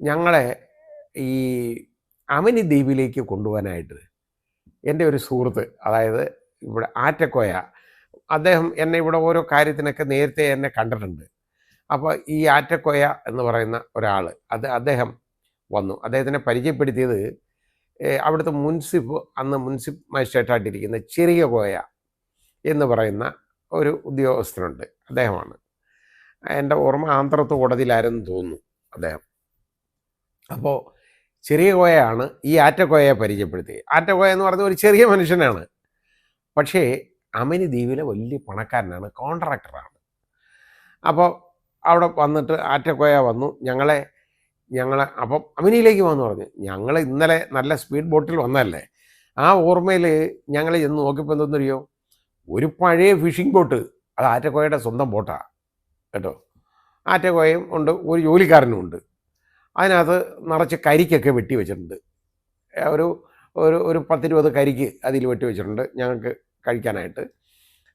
ഞങ്ങളെ ഈ അമിനി ദ്വീപിലേക്ക് കൊണ്ടുപോകാനായിട്ട് എന്റെ ഒരു സുഹൃത്ത് അതായത് ഇവിടെ ആറ്റക്കോയ അദ്ദേഹം എന്നെ ഇവിടെ ഓരോ കാര്യത്തിനൊക്കെ നേരത്തെ എന്നെ കണ്ടിട്ടുണ്ട്. അപ്പോൾ ഈ ആറ്റക്കോയ എന്ന് പറയുന്ന ഒരാൾ അത് അദ്ദേഹം വന്നു. അദ്ദേഹത്തിനെ പരിചയപ്പെടുത്തിയത് അവിടുത്തെ മുൻസിപ്പ് അന്ന് മുൻസിപ്പ് മജിസ്ട്രേറ്റായിട്ടിരിക്കുന്ന ചെറിയ കോയ എന്ന് പറയുന്ന ഒരു ഉദ്യോഗസ്ഥനുണ്ട്. അദ്ദേഹമാണ്. എന്റെ ഓർമ്മ ആന്ധ്രത്ത് കോടതിയിലായിരുന്നു തോന്നുന്നു അദ്ദേഹം. അപ്പോൾ ചെറിയ കോയയാണ് ഈ ആറ്റക്കോയയെ പരിചയപ്പെടുത്തിയത്. ആറ്റക്കോയ എന്ന് പറഞ്ഞ ഒരു ചെറിയ മനുഷ്യനാണ്. പക്ഷേ അമനി ദ്വീപിലെ വലിയ പണക്കാരനാണ് കോൺട്രാക്ടറാണ്. അപ്പോൾ അവിടെ വന്നിട്ട് ആറ്റക്കോയ വന്നു. ഞങ്ങളെ ഞങ്ങളെ അപ്പം അമിനിയിലേക്ക് വന്നു പറഞ്ഞു. ഞങ്ങൾ ഇന്നലെ നല്ല സ്പീഡ് ബോട്ടിൽ വന്നതല്ലേ? ആ ഓർമ്മയിൽ ഞങ്ങൾ ചെന്ന് നോക്കിയപ്പോൾ എന്തെന്നറിയോ? ഒരു പഴയ ഫിഷിംഗ് ബോട്ട് അത് ആറ്റക്കോയയുടെ സ്വന്തം ബോട്ടാണ് കേട്ടോ? ആറ്റക്കോയയും ഉണ്ട് ഒരു ജോലിക്കാരനും ഉണ്ട്. അതിനകത്ത് നിറച്ച് കരിക്കൊക്കെ വെട്ടി വെച്ചിട്ടുണ്ട്. ഒരു ഒരു ഒരു പത്തിരുപത് കരിക്ക് അതിൽ വെട്ടി വെച്ചിട്ടുണ്ട് ഞങ്ങൾക്ക് കഴിക്കാനായിട്ട്.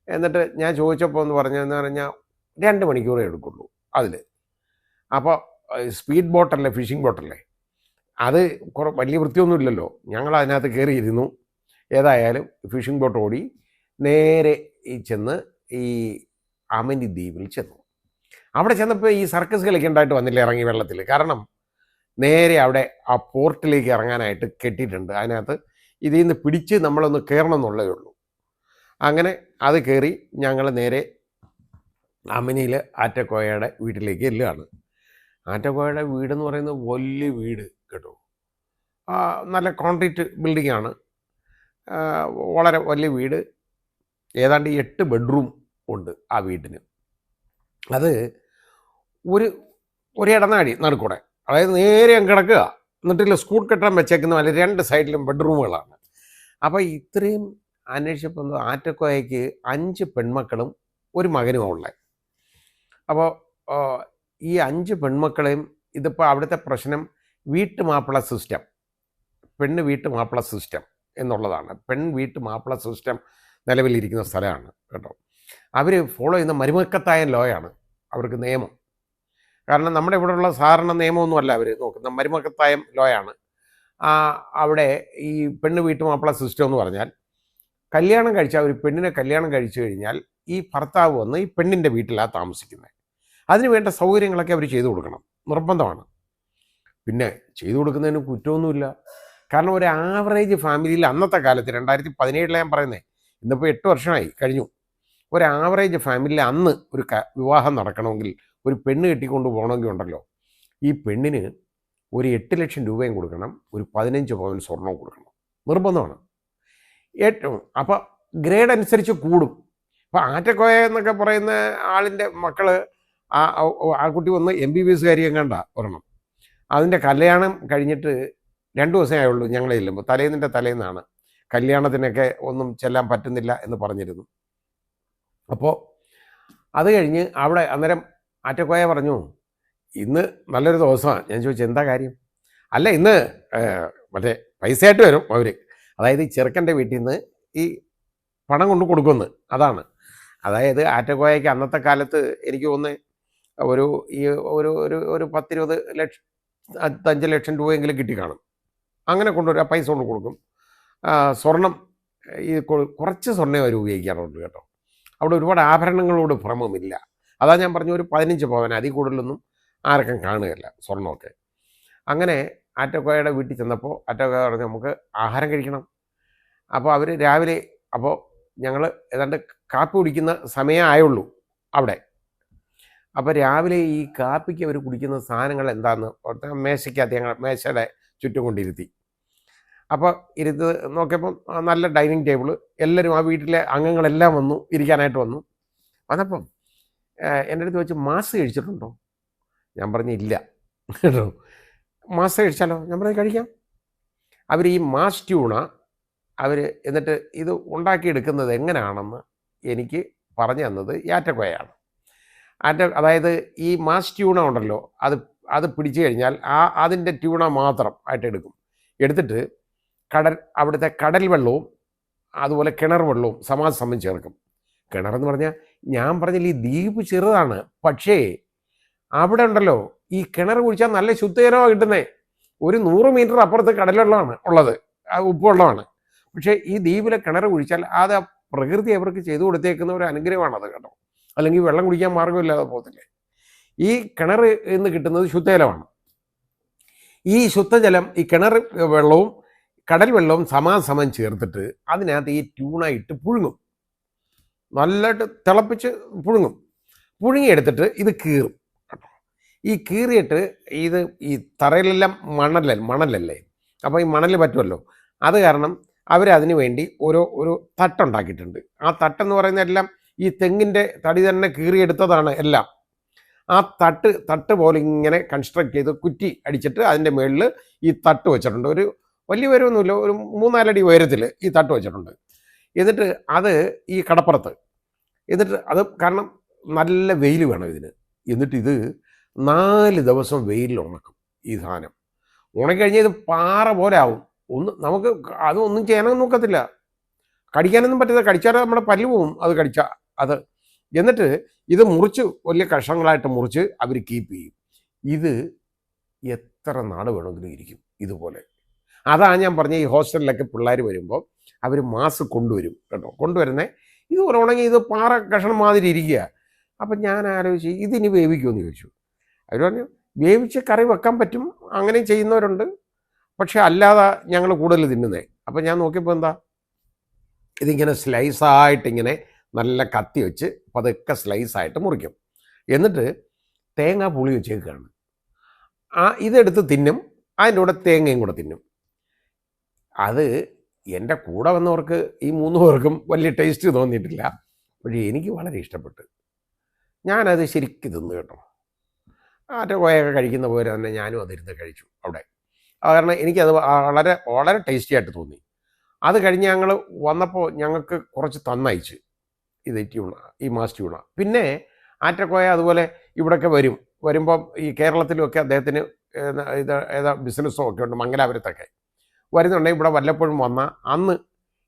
എന്നിട്ട് ഞാൻ ചോദിച്ചപ്പോൾ എന്ന് പറഞ്ഞതെന്ന് പറഞ്ഞാൽ രണ്ട് മണിക്കൂറേ എടുക്കുള്ളൂ അതിൽ അപ്പോൾ സ്പീഡ് ബോട്ടല്ലേ ഫിഷിംഗ് ബോട്ടല്ലേ? അത് കുറേ വലിയ വൃത്തിയൊന്നുമില്ലല്ലോ ഞങ്ങൾ അതിനകത്ത് കയറിയിരുന്നു. ഏതായാലും ഫിഷിംഗ് ബോട്ട് ഓടി നേരെ ഈ ചെന്ന് ഈ അമനി ദ്വീപിൽ ചെന്നു. അവിടെ ചെന്നപ്പോൾ ഈ സർക്കസ് കളിക്കേണ്ടതായിട്ട് വന്നില്ല ഇറങ്ങി വെള്ളത്തിൽ. കാരണം നേരെ അവിടെ ആ പോർട്ടിലേക്ക് ഇറങ്ങാനായിട്ട് കെട്ടിയിട്ടുണ്ട്. അതിനകത്ത് ഇതിൽ നിന്ന് പിടിച്ച് നമ്മളൊന്ന് കയറണം എന്നുള്ളതേ ഉള്ളൂ. അങ്ങനെ അത് കയറി ഞങ്ങൾ നേരെ അമിനിയിൽ ആറ്റക്കോയയുടെ വീട്ടിലേക്ക് ചെല്ലുകയാണ്. ആറ്റക്കോയയുടെ വീടെന്ന് പറയുന്നത് വലിയ വീട് കേട്ടോ. നല്ല കോൺക്രീറ്റ് ബിൽഡിംഗ് ആണ് വളരെ വലിയ വീട്. ഏതാണ്ട് എട്ട് ബെഡ്റൂം ഉണ്ട് ആ വീട്ടിന്. അത് ഒരു ഒരു ഇടനാഴി നടുക്കൂടെ. അതായത് നേരെ കിടക്കുക. എന്നിട്ടില്ല സ്കൂൾ കെട്ടാൻ വെച്ചേക്കുന്ന പോലെ രണ്ട് സൈഡിലും ബെഡ്റൂമുകളാണ്. അപ്പോൾ ഇത്രയും അന്വേഷിച്ചപ്പോൾ ആറ്റക്കോയയ്ക്ക് അഞ്ച് പെൺമക്കളും ഒരു മകനും ഉള്ളത്. അപ്പോൾ ഈ അഞ്ച് പെൺമക്കളെയും ഇതിപ്പോൾ അവിടുത്തെ പ്രശ്നം വീട്ടു വീട്ടുമാപ്പിള സിസ്റ്റം പെണ്ണ് വീട്ടു വീട്ടുമാപ്പിള സിസ്റ്റം എന്നുള്ളതാണ്. പെൺ വീട്ടു വീട്ടുമാപ്പിള സിസ്റ്റം നിലവിലിരിക്കുന്ന സ്ഥലമാണ് കേട്ടോ. അവർ ഫോളോ ചെയ്യുന്ന മരുമക്കത്തായ ലോയാണ്. അവർക്ക് നിയമം. കാരണം നമ്മുടെ ഇവിടെയുള്ള സാധാരണ നിയമമൊന്നുമല്ല അവർ നോക്കുന്ന മരുമക്കത്തായം ലോയാണ്. അവിടെ ഈ പെണ്ണ് വീട്ടുമാപ്പിള സിസ്റ്റം എന്ന് പറഞ്ഞാൽ കല്യാണം കഴിച്ച ഒരു പെണ്ണിനെ കല്യാണം കഴിച്ചു കഴിഞ്ഞാൽ ഈ ഭർത്താവ് വന്ന് ഈ പെണ്ണിന്റെ വീട്ടിലാണ് താമസിക്കുന്നത് അതിന് വേണ്ട സൗകര്യങ്ങളൊക്കെ അവർ ചെയ്തു കൊടുക്കണം. നിർബന്ധമാണ്. പിന്നെ ചെയ്തു കൊടുക്കുന്നതിന് കുറ്റമൊന്നുമില്ല. കാരണം ഒരു ആവറേജ് ഫാമിലിയിൽ അന്നത്തെ കാലത്ത് രണ്ടായിരത്തി പതിനേഴിലെ ഞാൻ പറയുന്നത് ഇന്നിപ്പോൾ എട്ട് വർഷമായി കഴിഞ്ഞു. ഒരു ആവറേജ് ഫാമിലിയിൽ അന്ന് ഒരു വിവാഹം നടക്കണമെങ്കിൽ ഒരു പെണ്ണ് കെട്ടിക്കൊണ്ട് പോകണമെങ്കിൽ ഉണ്ടല്ലോ. ഈ പെണ്ണിന് ഒരു എട്ട് ലക്ഷം രൂപയും കൊടുക്കണം ഒരു പതിനഞ്ച് പവൻ സ്വർണവും കൊടുക്കണം. നിർബന്ധമാണ്. ഏറ്റവും അപ്പോൾ ഗ്രേഡ് അനുസരിച്ച് കൂടും. ഇപ്പോൾ ആറ്റക്കോയ എന്നൊക്കെ പറയുന്ന ആളിന്റെ മക്കൾ ആ ആ- കുട്ടി വന്ന് എം ബി ബി എസ് കാര്യം കണ്ട ഒരെണ്ണം. അതിന്റെ കല്യാണം കഴിഞ്ഞിട്ട് രണ്ട് ദിവസമേ ആയുള്ളൂ ഞങ്ങൾ ചെല്ലുമ്പോൾ തലേന്നിന്റെ തലേന്നാണ്. കല്യാണത്തിനൊക്കെ ഒന്നും ചെല്ലാൻ പറ്റുന്നില്ല എന്ന് പറഞ്ഞിരുന്നു. അപ്പോൾ അത് കഴിഞ്ഞ് അവിടെ അന്നേരം ആറ്റക്കോയ പറഞ്ഞു ഇന്ന് നല്ലൊരു ദിവസമാണ്. ഞാൻ ചോദിച്ചു എന്താ കാര്യം? അല്ല ഇന്ന് മറ്റേ പൈസയായിട്ട് വരും അവർ അതായത് ചെറുക്കന്റെ വീട്ടിൽ നിന്ന് ഈ പണം കൊണ്ട് കൊടുക്കുന്നു അതാണ്. അതായത് ആറ്റക്കോയയ്ക്ക് അന്നത്തെ കാലത്ത് എനിക്ക് തോന്നുന്നു ഒരു ഈ ഒരു ഒരു ഒരു പത്തിരുപത് ലക്ഷം അഞ്ച് ലക്ഷം രൂപയെങ്കിലും കിട്ടി കാണും. അങ്ങനെ കൊണ്ടുവരും ആ പൈസ കൊണ്ട് കൊടുക്കും. സ്വർണം ഈ കുറച്ച് സ്വർണേ അവർ ഉപയോഗിക്കാറുള്ളൂ കേട്ടോ. അവിടെ ഒരുപാട് ആഭരണങ്ങളോട് ഭ്രമമില്ല. അതാ ഞാൻ പറഞ്ഞു ഒരു പതിനഞ്ച് പവൻ അതിൽ കൂടുതലൊന്നും ആർക്കും കാണുകയില്ല സ്വർണമൊക്കെ. അങ്ങനെ ആറ്റക്കോയുടെ വീട്ടിൽ ചെന്നപ്പോൾ ആറ്റക്കോയ പറഞ്ഞു നമുക്ക് ആഹാരം കഴിക്കണം. അപ്പോൾ അവർ രാവിലെ അപ്പോൾ ഞങ്ങൾ ഏതാണ്ട് കാപ്പി കുടിക്കുന്ന സമയമായുള്ളൂ അവിടെ. അപ്പോൾ രാവിലെ ഈ കാപ്പിക്ക് അവർ കുടിക്കുന്ന സാധനങ്ങൾ എന്താണെന്ന് ഓർത്ത് മേശയ്ക്കകത്ത് ഞങ്ങൾ മേശയുടെ ചുറ്റും കൊണ്ടിരുത്തി. അപ്പോൾ ഇരുത്ത് നോക്കിയപ്പം നല്ല ഡൈനിങ് ടേബിൾ എല്ലാവരും ആ വീട്ടിലെ അംഗങ്ങളെല്ലാം വന്നു ഇരിക്കാനായിട്ട് വന്നു. വന്നപ്പം എന്റെ അടുത്ത് വെച്ച് മാസ് കഴിച്ചിട്ടുണ്ടോ? ഞാൻ പറഞ്ഞില്ല കേട്ടോ. മാസ് കഴിച്ചാലോ? ഞാൻ പറഞ്ഞു കഴിക്കാം. അവർ ഈ മാസ് ട്യൂണ അവർ എന്നിട്ട് ഇത് ഉണ്ടാക്കിയെടുക്കുന്നത് എങ്ങനെയാണെന്ന് എനിക്ക് പറഞ്ഞു തന്നത് യാറ്റക്കോയാണ് ആറ്റ അതായത് ഈ മാസ് ട്യൂണ ഉണ്ടല്ലോ അത് അത് പിടിച്ചു കഴിഞ്ഞാൽ ആ അതിന്റെ ട്യൂണ മാത്രം ആയിട്ട് എടുക്കും. എടുത്തിട്ട് കടൽ അവിടുത്തെ കടൽ വെള്ളവും അതുപോലെ കിണർ വെള്ളവും സമാസമം ചേർക്കും. കിണറെന്ന് പറഞ്ഞാൽ ഞാൻ പറഞ്ഞില്ല ഈ ദ്വീപ് ചെറുതാണ്. പക്ഷേ അവിടെ ഉണ്ടല്ലോ ഈ കിണർ കുഴിച്ചാൽ നല്ല ശുദ്ധജലമാണ് കിട്ടുന്നത് ഒരു നൂറ് മീറ്റർ അപ്പുറത്ത് കടലുള്ളതാണ് ഉള്ളത്. ഉപ്പുള്ളതാണ്. പക്ഷേ ഈ ദ്വീപിലെ കിണർ കുഴിച്ചാൽ അത് പ്രകൃതി അവർക്ക് ചെയ്തു കൊടുത്തേക്കുന്ന ഒരു അനുഗ്രഹമാണത് കേട്ടോ. അല്ലെങ്കിൽ വെള്ളം കുടിക്കാൻ മാർഗമില്ലാതെ പോകത്തില്ലേ. ഈ കിണർ എന്ന് കിട്ടുന്നത് ശുദ്ധജലമാണ്. ഈ ശുദ്ധജലം ഈ കിണർ വെള്ളവും കടൽ വെള്ളവും സമാസമം ചേർത്തിട്ട് അതിനകത്ത് ഈ ട്യൂണായിട്ട് പുഴുങ്ങും. നല്ലതായിട്ട് തിളപ്പിച്ച് പുഴുങ്ങും. പുഴുങ്ങിയെടുത്തിട്ട് ഇത് കീറും ഈ കീറിയിട്ട് ഇത് ഈ തറയിലെല്ലാം മണലല്ല മണലല്ലേ? അപ്പോൾ ഈ മണൽ പറ്റുമല്ലോ? അത് കാരണം അവരതിന് വേണ്ടി ഓരോ ഒരു തട്ടുണ്ടാക്കിയിട്ടുണ്ട്. ആ തട്ടെന്ന് പറയുന്ന എല്ലാം ഈ തെങ്ങിന്റെ തടി തന്നെ കീറിയെടുത്തതാണ് എല്ലാം. ആ തട്ട് തട്ട് പോലെ ഇങ്ങനെ കൺസ്ട്രക്ട് ചെയ്ത് കുറ്റി അടിച്ചിട്ട് അതിന്റെ മുകളിൽ ഈ തട്ട് വെച്ചിട്ടുണ്ട്. ഒരു വലിയ ഉയരമൊന്നുമില്ല ഒരു മൂന്നാലടി ഉയരത്തിൽ ഈ തട്ട് വെച്ചിട്ടുണ്ട്. എന്നിട്ട് അത് ഈ കടപ്പുറത്ത്. എന്നിട്ട് അത് കാരണം നല്ല വെയിൽ വേണം ഇതിന്. എന്നിട്ട് ഇത് നാല് ദിവസം വെയിലിൽ ഉണക്കും ഈ സാധനം. ഉണക്കിക്കഴിഞ്ഞാൽ ഇത് പാറ പോലെ ആവും. ഒന്ന് നമുക്ക് അതൊന്നും ചെയ്യാനൊന്നും നോക്കത്തില്ല. കടിക്കാനൊന്നും പറ്റില്ല കടിച്ചാൽ നമ്മുടെ പല്ല് പോവും. അത് കടിച്ചാൽ അത് എന്നിട്ട് ഇത് മുറിച്ച് വലിയ കഷങ്ങളായിട്ട് മുറിച്ച് അവർ കീപ്പ് ചെയ്യും. ഇത് എത്ര നാട് വേണമെങ്കിലും ഇരിക്കും ഇതുപോലെ. അതാണ് ഞാൻ പറഞ്ഞ ഈ ഹോസ്റ്റലിലൊക്കെ പിള്ളേർ വരുമ്പോൾ അവർ മാസ്ക് കൊണ്ടുവരും കേട്ടോ. കൊണ്ടുവരുന്നേ ഇത് ഉണങ്ങി ഇത് പാറ കഷണം മാതിരി ഇരിക്കുക അപ്പം ഞാൻ ആലോചിച്ച് ഇതിനി വേവിക്കുമെന്ന് ചോദിച്ചു. അവർ പറഞ്ഞു വേവിച്ച് കറി വെക്കാൻ പറ്റും അങ്ങനെ ചെയ്യുന്നവരുണ്ട്. പക്ഷെ അല്ലാതെ ഞങ്ങൾ കൂടുതൽ തിന്നുന്നേ. അപ്പം ഞാൻ നോക്കിയപ്പോൾ എന്താ ഇതിങ്ങനെ സ്ലൈസായിട്ടിങ്ങനെ നല്ല കത്തി വെച്ച് പതുക്കെ സ്ലൈസായിട്ട് മുറിക്കും. എന്നിട്ട് തേങ്ങ പുളി വെച്ചേക്കാണ് ആ ഇതെടുത്ത് തിന്നും അതിന്റെ കൂടെ തേങ്ങയും കൂടെ തിന്നും. അത് എന്റെ കൂടെ വന്നവർക്ക് ഈ മൂന്ന് പേർക്കും വലിയ ടേസ്റ്റ് തോന്നിയിട്ടില്ല. പക്ഷേ എനിക്ക് വളരെ ഇഷ്ടപ്പെട്ടു. ഞാനത് ശരിക്കും തിന്ന് കേട്ടോ. ആറ്റക്കോയൊക്കെ കഴിക്കുന്ന പോലെ തന്നെ ഞാനും അതിരുന്ന് കഴിച്ചു അവിടെ. അത് കാരണം എനിക്കത് വളരെ വളരെ ടേസ്റ്റി ആയിട്ട് തോന്നി. അത് കഴിഞ്ഞ് ഞങ്ങൾ വന്നപ്പോൾ ഞങ്ങൾക്ക് കുറച്ച് തന്നയച്ച്. ഇത് ട്യൂണ ഈ മാസ് ട്യൂണ പിന്നെ ആറ്റക്കോയ അതുപോലെ ഇവിടെയൊക്കെ വരും. വരുമ്പം ഈ കേരളത്തിലുമൊക്കെ അദ്ദേഹത്തിന് ഇത് ഏതാ ബിസിനസ്സോ ഒക്കെ ഉണ്ട്. മംഗലാപുരത്തൊക്കെ. വരുന്നുണ്ടെങ്കിൽ ഇവിടെ വല്ലപ്പോഴും വന്ന അന്ന്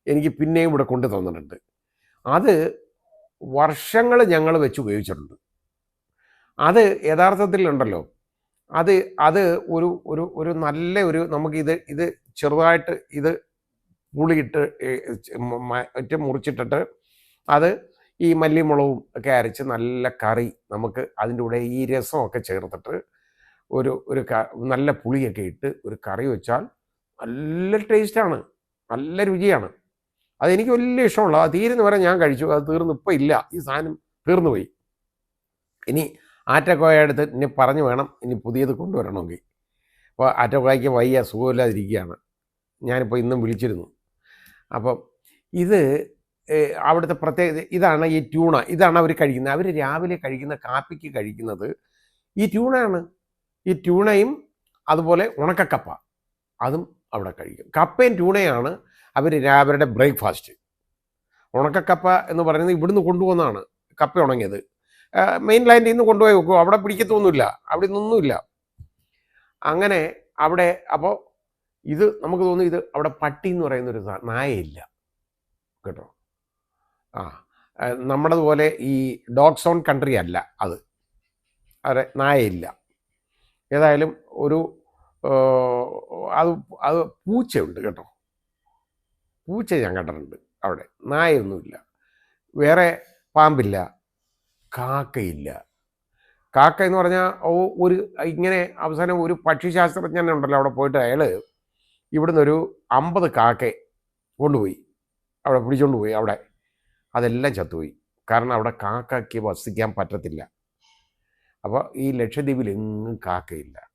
എനിക്ക് പിന്നെയും ഇവിടെ കൊണ്ടു തന്നിട്ടുണ്ട്. അത് വർഷങ്ങൾ ഞങ്ങൾ വെച്ച് ഉപയോഗിച്ചിട്ടുണ്ട്. അത് യഥാർത്ഥത്തിലുണ്ടല്ലോ അത് അത് ഒരു ഒരു ഒരു നല്ല ഒരു നമുക്കിത് ഇത് ചെറുതായിട്ട് ഇത് പുളിയിട്ട് മറ്റേ മുറിച്ചിട്ടിട്ട് അത് ഈ മല്ലിമുളകും ഒക്കെ അരച്ച് നല്ല കറി നമുക്ക് അതിന്റെ കൂടെ ഈ രസമൊക്കെ ചേർത്തിട്ട് ഒരു ഒരു നല്ല പുളിയൊക്കെ ഇട്ട് ഒരു കറി വെച്ചാൽ നല്ല ടേസ്റ്റാണ് നല്ല രുചിയാണ്. അതെനിക്ക് വലിയ ഇഷ്ടമുള്ള അത് തീരുന്ന വരെ ഞാൻ കഴിച്ചു. അത് തീർന്നു ഇപ്പം ഇല്ല. ഈ സാധനം തീർന്നു പോയി. ഇനി ആറ്റക്കോയ എടുത്ത് ഇനി പറഞ്ഞു വേണം. ഇനി പുതിയത് കൊണ്ടുവരണമെങ്കിൽ. അപ്പോൾ ആറ്റക്കോയയ്ക്ക് വയ്യ സുഖമില്ലാതിരിക്കുകയാണ്. ഞാനിപ്പോൾ ഇന്നും വിളിച്ചിരുന്നു. അപ്പം ഇത് അവിടുത്തെ പ്രത്യേകത ഇതാണ് ഈ ട്യൂണ. ഇതാണ് അവർ കഴിക്കുന്നത്. അവർ രാവിലെ കഴിക്കുന്ന കാപ്പിക്ക് കഴിക്കുന്നത് ഈ ട്യൂണയാണ് ഈ ട്യൂണയും അതുപോലെ ഉണക്കക്കപ്പ. അതും അവിടെ കഴിക്കും. കപ്പയും ട്യൂണയാണ് അവർ അവരുടെ ബ്രേക്ക്ഫാസ്റ്റ് ഉണക്കക്കപ്പ എന്ന് പറയുന്നത് ഇവിടുന്ന് കൊണ്ടുപോകുന്നതാണ് കപ്പ ഉണങ്ങിയത്. മെയിൻ ലാൻഡിൽ നിന്ന് കൊണ്ടുപോയി വെക്കും. അവിടെ പിടിക്കത്തൊന്നുമില്ല. അവിടെ നിന്നൊന്നുമില്ല അങ്ങനെ അവിടെ അപ്പോൾ ഇത് നമുക്ക് തോന്നുന്നു ഇത് അവിടെ പട്ടി എന്ന് പറയുന്ന ഒരു നായയില്ല. കേട്ടോ? ആ നമ്മളതുപോലെ ഈ ഡോഗ് സോൺ കൺട്രി അല്ല അത്. അവരെ നായയില്ല. ഏതായാലും ഒരു അത് അത് പൂച്ചയുണ്ട് കേട്ടോ. പൂച്ച ഞാൻ കണ്ടിട്ടുണ്ട് അവിടെ. നായൊന്നുമില്ല വേറെ പാമ്പില്ല. കാക്കയില്ല. കാക്ക എന്ന് പറഞ്ഞാൽ ഒരു ഇങ്ങനെ അവസാനം ഒരു പക്ഷിശാസ്ത്രജ്ഞൻ ഉണ്ടല്ലോ അവിടെ പോയിട്ട് അയാൾ ഇവിടുന്ന് ഒരു അമ്പത് കാക്ക കൊണ്ടുപോയി. അവിടെ പിടിച്ചുകൊണ്ട് പോയി അവിടെ. അതെല്ലാം ചത്തുപോയി. കാരണം അവിടെ കാക്കയ്ക്ക് വസിക്കാൻ പറ്റത്തില്ല. അപ്പോൾ ഈ ലക്ഷദ്വീപിൽ എങ്ങും കാക്കയില്ല.